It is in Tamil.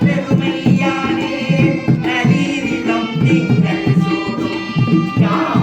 பெருமையானே நளிரிடம் நீங்கள் சோடும். ஞான